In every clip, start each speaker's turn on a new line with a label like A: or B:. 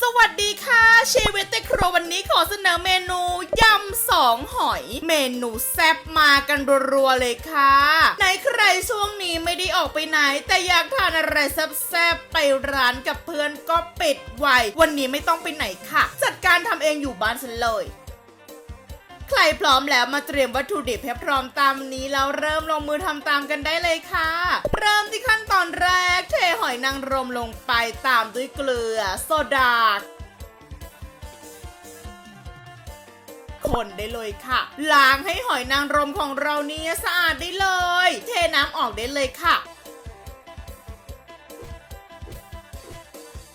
A: สวัสดีค่ะเชเวตเตครัววันนี้ขอเสนอเมนูยำสองหอย เมนูแซ่บมากันรัวๆเลยค่ะไหนใครช่วงนี้ไม่ได้ออกไปไหน แต่อยากทานอะไรแซ่บๆไปร้านกับเพื่อนก็ปิดไววันนี้ไม่ต้องไปไหนค่ะ จัดการทำเองอยู่บ้านฉันเลย ใครพร้อมแล้วมาเตรียมวัตถุดิบให้พร้อมตามนี้แล้วเริ่มลงมือทำตามกันได้เลยค่ะ เริ่มที่ขั้นตอนแรก เทหอยนางรมลงไปตามด้วยเกลือ โซดาคนได้เลยค่ะ ล้างให้หอยนางรมของเราเนี่ยสะอาดได้เลย เทน้ำออกได้เลยค่ะ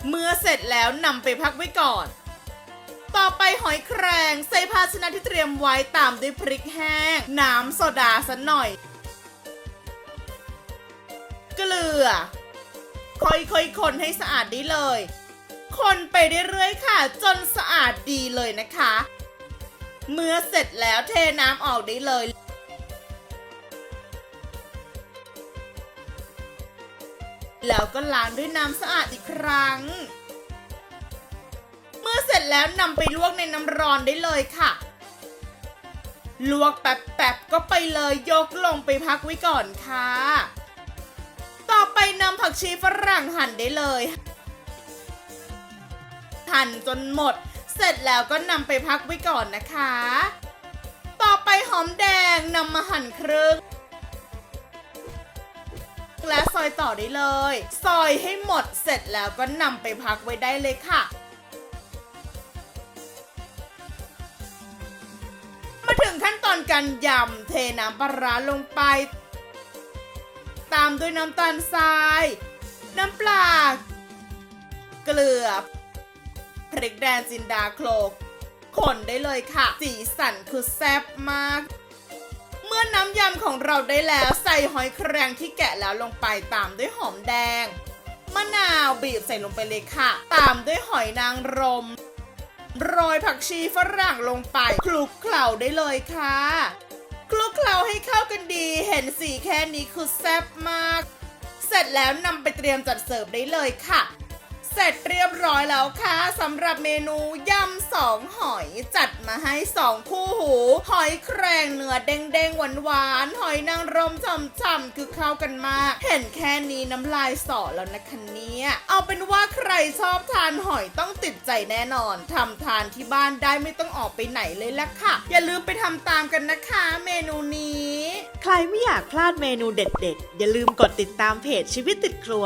A: เมื่อเสร็จแล้วนำไปพักไว้ก่อน ต่อไปหอยแครงใส่ภาชนะที่เตรียมไว้ตามด้วยพริกแห้ง น้ำโซดาสักหน่อย เกลือ ค่อยๆคนให้สะอาดด้เลย คนไปเรื่อยๆค่ะ จนสะอาดดีเลยนะคะ เมื่อเสร็จแล้วเทน้ำออกได้เลยแล้วก็ล้างด้วยน้ำสะอาดอีกครั้ง แล้วนำไปลวกในน้ำร้อนได้เลยค่ะ ลวกแป๊บๆก็ไปเลยยกลงไปพักไว้ก่อนค่ะ ต่อไปนำผักชีฝรั่งหั่นได้เลย หั่นจนหมด เสร็จแล้วก็นำไปพักไว้ก่อนนะคะ ต่อไปหอมแดงนำมาหั่นครึ่งและซอยต่อได้เลย ซอยให้หมดเสร็จแล้วก็นำไปพักไว้ได้เลยค่ะ ถึงขั้นตอนการยำเทน้ำปลาร้าลงไป ตามด้วยน้ำตาลทราย น้ำปลา เกลือพริกแดงจินดาโคลกคนได้เลยค่ะ สีสันคือแซ่บมาก เมื่อน้ำยำของเราได้แล้วใส่หอยแครงที่แกะแล้วลงไปตามด้วยหอมแดง มะนาวบีบใส่ลงไปเลยค่ะ ตามด้วยหอยนางรม โรยผักชีฝรั่งลงไปคลุกเคล้าได้เลยค่ะ คลุกเคล้าให้เข้ากันดี เห็นสีแค่นี้คือแซ่บมาก เสร็จแล้วนำไปเตรียมจัดเสิร์ฟได้เลยค่ะ เสร็จเรียบร้อยแล้วค่ะสำหรับเมนูยำสองหอยจัดมาให้สองคู่หู หอยแครงเนื้อเด้งๆหวานๆหอยนางรมฉ่ำๆคือเข้ากันมาก เห็นแค่นี้น้ำลายสอแล้วนะคะเนี่ยเอาเป็นว่าใครชอบทานหอยต้องติดใจแน่นอนทำทานที่บ้านได้ไม่ต้องออกไปไหนเลยละค่ะ อย่าลืมไปทำตามกันนะคะ เมนูนี้
B: ใครไม่อยากพลาดเมนูเด็ด ๆ อย่าลืมกดติดตามเพจชีวิตติดครัว